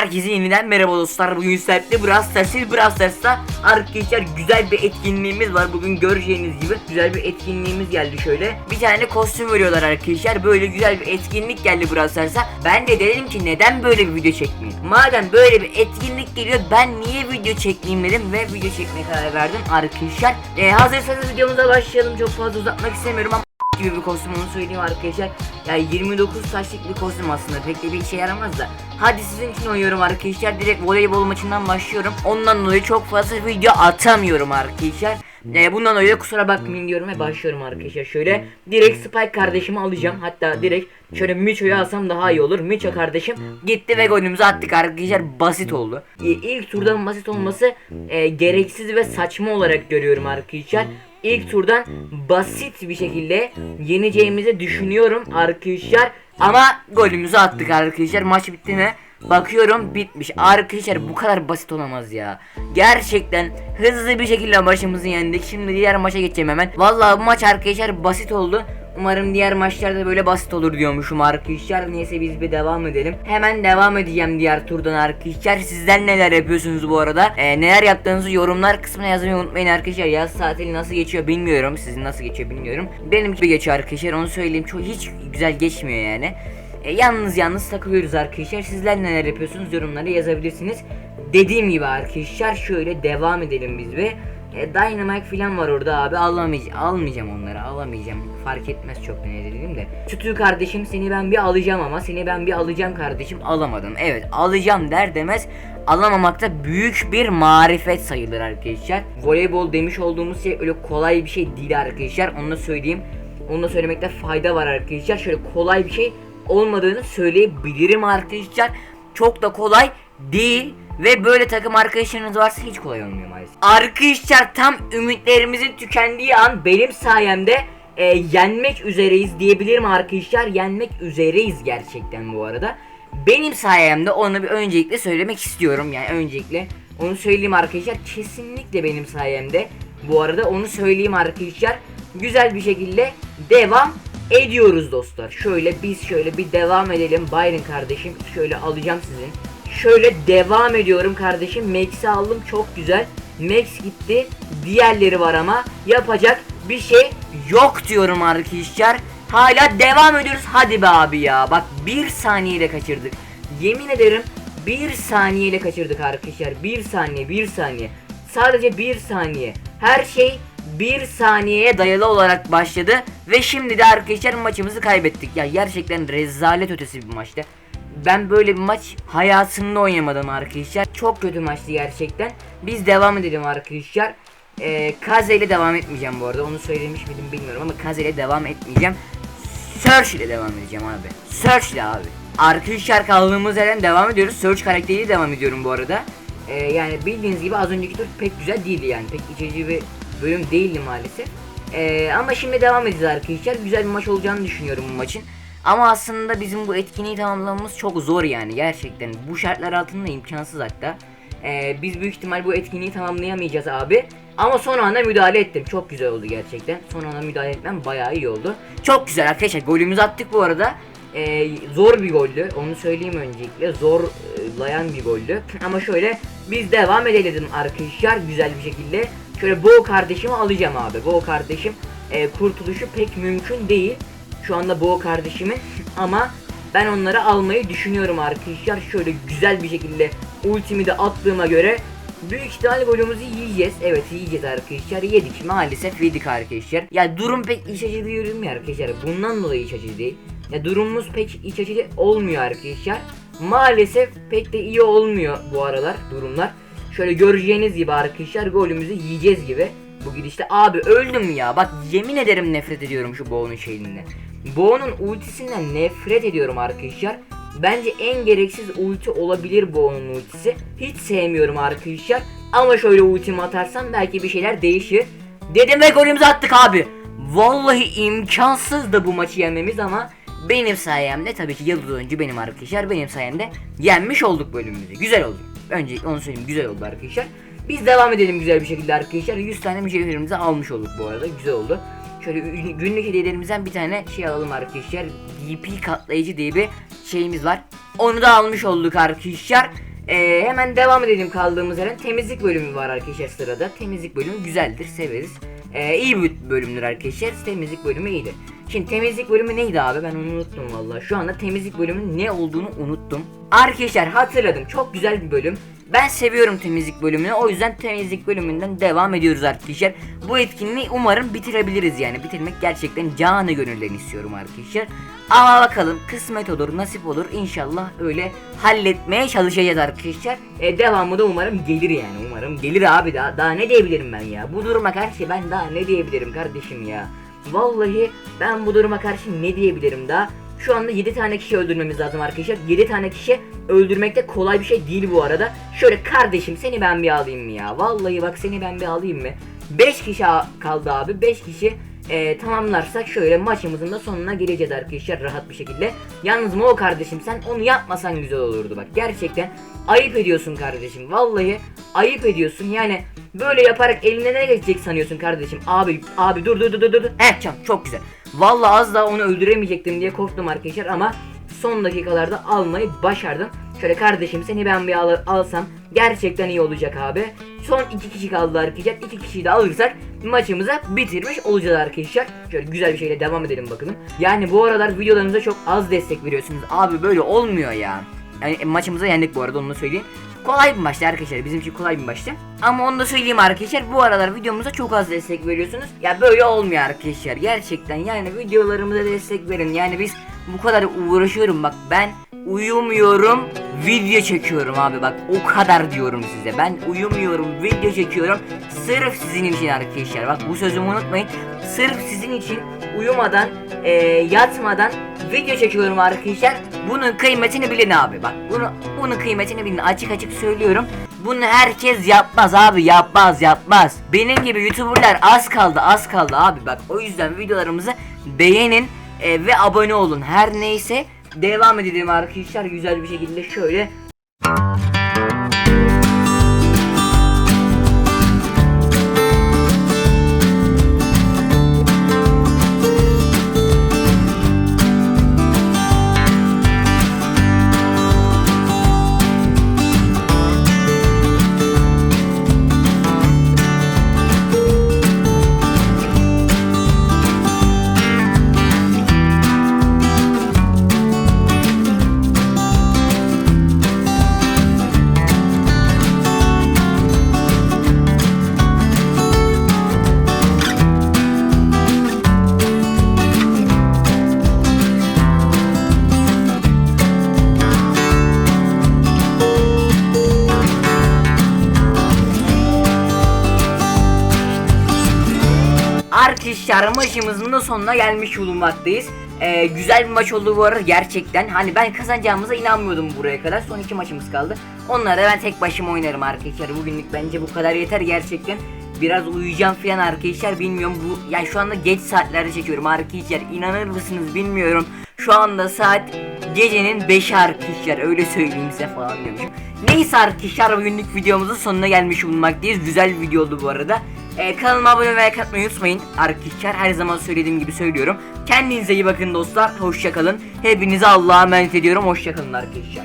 Herkese yeniden merhaba dostlar. Bugün sizlerle Brawl Stars'ı Brawl Stars'ta arkadaşlar güzel bir etkinliğimiz var. Bugün göreceğiniz gibi güzel bir etkinliğimiz geldi şöyle. Bir tane kostüm veriyorlar arkadaşlar. Böyle güzel bir etkinlik geldi Brawl Stars'a. Ben de dedim ki neden böyle bir video çekmeyeyim? Madem böyle bir etkinlik geliyor ben niye video çekmeyeyim dedim ve video çekmeye karar verdim arkadaşlar. Ee, hazırsanız videomuza başlayalım. Çok fazla uzatmak istemiyorum ama gibi bir kostüm onu söyleyeyim arkadaşlar. Yani 29 taşlık bir kostüm aslında pek de bir işe yaramaz da. Hadi sizin için oynuyorum arkadaşlar. Direkt voleybol maçından başlıyorum. Ondan dolayı çok fazla video atamıyorum arkadaşlar. Ee, bundan dolayı kusura bakmayın diyorum ve başlıyorum arkadaşlar. Şöyle direkt Spike kardeşimi alacağım. Hatta direkt şöyle Micho'yu alsam daha iyi olur. Micho kardeşim gitti ve golümüzü attık arkadaşlar. Basit oldu. Ee, ilk turdan basit olması e, gereksiz ve saçma olarak görüyorum arkadaşlar ilk turdan basit bir şekilde yeneceğimizi düşünüyorum arkadaşlar. Ama golümüzü attık arkadaşlar. Maç bitti mi? Bakıyorum bitmiş. Arkadaşlar bu kadar basit olamaz ya. Gerçekten hızlı bir şekilde maçımızı yendik. Şimdi diğer maça geçeceğim hemen. Vallahi bu maç arkadaşlar basit oldu. Umarım diğer maçlarda böyle basit olur diyormuşum arkadaşlar. Neyse biz bir devam edelim. Hemen devam edeceğim diğer turdan arkadaşlar. Sizler neler yapıyorsunuz bu arada? Ee, neler yaptığınızı yorumlar kısmına yazmayı unutmayın arkadaşlar. Yaz tatili nasıl geçiyor bilmiyorum. Sizin nasıl geçiyor bilmiyorum. Benim gibi geçiyor arkadaşlar. Onu söyleyeyim. Çok hiç güzel geçmiyor yani. E, yalnız yalnız takılıyoruz arkadaşlar. Sizler neler yapıyorsunuz yorumlara yazabilirsiniz. Dediğim gibi arkadaşlar şöyle devam edelim biz ve e, Dynamite falan var orada abi. Alamayacağım almayacağım onları. Alamayacağım. Fark etmez çok ne dedim de. Sütü kardeşim seni ben bir alacağım ama seni ben bir alacağım kardeşim. Alamadım. Evet alacağım der demez alamamakta büyük bir marifet sayılır arkadaşlar. Voleybol demiş olduğumuz şey öyle kolay bir şey değil arkadaşlar. Onu da söyleyeyim. Onu da söylemekte fayda var arkadaşlar. Şöyle kolay bir şey olmadığını söyleyebilirim arkadaşlar. Çok da kolay değil ve böyle takım arkadaşlarınız varsa hiç kolay olmuyor maalesef. Arkadaşlar tam ümitlerimizin tükendiği an benim sayemde e, yenmek üzereyiz diyebilirim arkadaşlar. Yenmek üzereyiz gerçekten bu arada. Benim sayemde onu bir öncelikle söylemek istiyorum. Yani öncelikle onu söyleyeyim arkadaşlar. Kesinlikle benim sayemde. Bu arada onu söyleyeyim arkadaşlar. Güzel bir şekilde devam ediyoruz dostlar. Şöyle biz şöyle bir devam edelim. Byron kardeşim şöyle alacağım sizin. Şöyle devam ediyorum kardeşim. Max'i aldım çok güzel. Max gitti. Diğerleri var ama yapacak bir şey yok diyorum arkadaşlar. Hala devam ediyoruz. Hadi be abi ya. Bak bir saniyeyle kaçırdık. Yemin ederim bir saniyeyle kaçırdık arkadaşlar. Bir saniye, bir saniye. Sadece bir saniye. Her şey bir saniyeye dayalı olarak başladı ve şimdi de arkadaşlar maçımızı kaybettik. Ya gerçekten rezalet ötesi bir maçtı. Ben böyle bir maç hayatımda oynamadım arkadaşlar. Çok kötü maçtı gerçekten. Biz devam edelim arkadaşlar. Ee, Kaze ile devam etmeyeceğim bu arada. Onu söylemiş miydim bilmiyorum ama Kaze ile devam etmeyeceğim. Search ile devam edeceğim abi. Search ile abi. Arkadaşlar kaldığımız yerden devam ediyoruz. Search karakteriyle devam ediyorum bu arada. Ee, yani bildiğiniz gibi az önceki tur pek güzel değildi yani. Pek içerici bir bölüm değildi maalesef. Ee, ama şimdi devam edeceğiz arkadaşlar. Güzel bir maç olacağını düşünüyorum bu maçın. Ama aslında bizim bu etkinliği tamamlamamız çok zor yani gerçekten. Bu şartlar altında imkansız hatta. Ee, biz büyük ihtimal bu etkinliği tamamlayamayacağız abi. Ama son anda müdahale ettim. Çok güzel oldu gerçekten. Son anda müdahale etmem bayağı iyi oldu. Çok güzel arkadaşlar. Golümüzü attık bu arada. Ee, zor bir goldü. Onu söyleyeyim öncelikle. Zorlayan bir goldü. Ama şöyle biz devam edelim arkadaşlar güzel bir şekilde. Şöyle Bo kardeşimi alacağım abi. Bo kardeşim e, kurtuluşu pek mümkün değil. Şu anda Bo kardeşimin ama ben onları almayı düşünüyorum arkadaşlar. Şöyle güzel bir şekilde ultimi de attığıma göre büyük ihtimalle golümüzü yiyeceğiz. Evet yiyeceğiz arkadaşlar. Yedik maalesef yedik arkadaşlar. Ya durum pek iç açıcı mi arkadaşlar? Bundan dolayı iç açıcı değil. Ya durumumuz pek iç açıcı olmuyor arkadaşlar. Maalesef pek de iyi olmuyor bu aralar durumlar. Şöyle göreceğiniz gibi arkadaşlar golümüzü yiyeceğiz gibi. Bu gidişte abi öldüm ya. Bak yemin ederim nefret ediyorum şu Bo'nun şeyinden. Bo'nun ultisinden nefret ediyorum arkadaşlar. Bence en gereksiz ulti olabilir Bo'nun ultisi. Hiç sevmiyorum arkadaşlar. Ama şöyle ultimi atarsam belki bir şeyler değişir. Dedim ve golümüzü attık abi. Vallahi imkansızdı bu maçı yenmemiz ama benim sayemde tabii ki yıldız oyuncu benim arkadaşlar benim sayemde yenmiş olduk bölümümüzü. Güzel oldu. Öncelikle onu söyleyeyim güzel oldu arkadaşlar. Biz devam edelim güzel bir şekilde arkadaşlar. 100 tane mücevherimizi almış olduk bu arada. Güzel oldu. Şöyle ün- günlük hediyelerimizden bir tane şey alalım arkadaşlar. DP katlayıcı diye bir şeyimiz var. Onu da almış olduk arkadaşlar. Ee, hemen devam edelim kaldığımız yerden. Temizlik bölümü var arkadaşlar sırada. Temizlik bölümü güzeldir, severiz. Ee, iyi bir bölümdür arkadaşlar. Temizlik bölümü iyidir. Şimdi temizlik bölümü neydi abi? Ben onu unuttum valla. Şu anda temizlik bölümünün ne olduğunu unuttum. Arkadaşlar hatırladım. Çok güzel bir bölüm. Ben seviyorum temizlik bölümünü. O yüzden temizlik bölümünden devam ediyoruz arkadaşlar. Bu etkinliği umarım bitirebiliriz yani. Bitirmek gerçekten canı gönülden istiyorum arkadaşlar. Ama bakalım kısmet olur, nasip olur. İnşallah öyle halletmeye çalışacağız arkadaşlar. E, devamı da umarım gelir yani. Umarım gelir abi daha, daha ne diyebilirim ben ya. Bu duruma karşı ben daha ne diyebilirim kardeşim ya. Vallahi ben bu duruma karşı ne diyebilirim daha. Şu anda 7 tane kişi öldürmemiz lazım arkadaşlar. 7 tane kişi öldürmek de kolay bir şey değil bu arada. Şöyle kardeşim seni ben bir alayım mı ya? Vallahi bak seni ben bir alayım mı? 5 kişi kaldı abi. 5 kişi e, tamamlarsak şöyle maçımızın da sonuna geleceğiz arkadaşlar rahat bir şekilde. Yalnız Mo kardeşim sen onu yapmasan güzel olurdu bak. Gerçekten ayıp ediyorsun kardeşim. Vallahi ayıp ediyorsun. Yani böyle yaparak eline ne geçecek sanıyorsun kardeşim? Abi abi dur dur dur dur dur. Heh çam çok güzel. Vallahi az daha onu öldüremeyecektim diye korktum arkadaşlar ama son dakikalarda almayı başardım. Şöyle kardeşim seni ben bir al- alsam gerçekten iyi olacak abi. Son iki kişi kaldı arkadaşlar. İki kişiyi de alırsak maçımızı bitirmiş olacağız arkadaşlar. Şöyle güzel bir şeyle devam edelim bakalım. Yani bu aralar videolarınıza çok az destek veriyorsunuz. Abi böyle olmuyor ya. Yani e, maçımıza yendik bu arada onu da söyleyeyim. Kolay bir maçtı arkadaşlar. Bizim için kolay bir maçtı. Ama onu da söyleyeyim arkadaşlar. Bu aralar videomuza çok az destek veriyorsunuz. Ya böyle olmuyor arkadaşlar. Gerçekten yani videolarımıza destek verin. Yani biz bu kadar uğraşıyorum bak ben uyumuyorum video çekiyorum abi. Bak o kadar diyorum size. Ben uyumuyorum video çekiyorum. Sırf sizin için arkadaşlar. Bak bu sözümü unutmayın. Sırf sizin için uyumadan e, yatmadan video çekiyorum arkadaşlar. Bunun kıymetini bilin abi. Bak bunu bunun kıymetini bilin. Açık açık söylüyorum. Bunu herkes yapmaz abi. Yapmaz yapmaz. Benim gibi youtuberlar az kaldı az kaldı abi. Bak o yüzden videolarımızı beğenin e, ve abone olun. Her neyse devam edelim arkadaşlar güzel bir şekilde şöyle Arkadaşlar maçımızın da sonuna gelmiş bulunmaktayız. Ee, güzel bir maç oldu bu arada gerçekten. Hani ben kazanacağımıza inanmıyordum buraya kadar. Son iki maçımız kaldı. Onları da ben tek başıma oynarım arkadaşlar. Bugünlük bence bu kadar yeter gerçekten. Biraz uyuyacağım falan arkadaşlar bilmiyorum bu yani şu anda geç saatlerde çekiyorum arkadaşlar inanır mısınız bilmiyorum şu anda saat gecenin 5'i arkadaşlar öyle söyleyeyim size falan diyormuşum Neyse arkadaşlar bugünlük videomuzun sonuna gelmiş bulunmaktayız güzel bir video oldu bu arada ee, kanalıma abone ve like unutmayın. Arkadaşlar her zaman söylediğim gibi söylüyorum. Kendinize iyi bakın dostlar. Hoşçakalın Hepinize Allah'a emanet ediyorum. Hoşçakalın arkadaşlar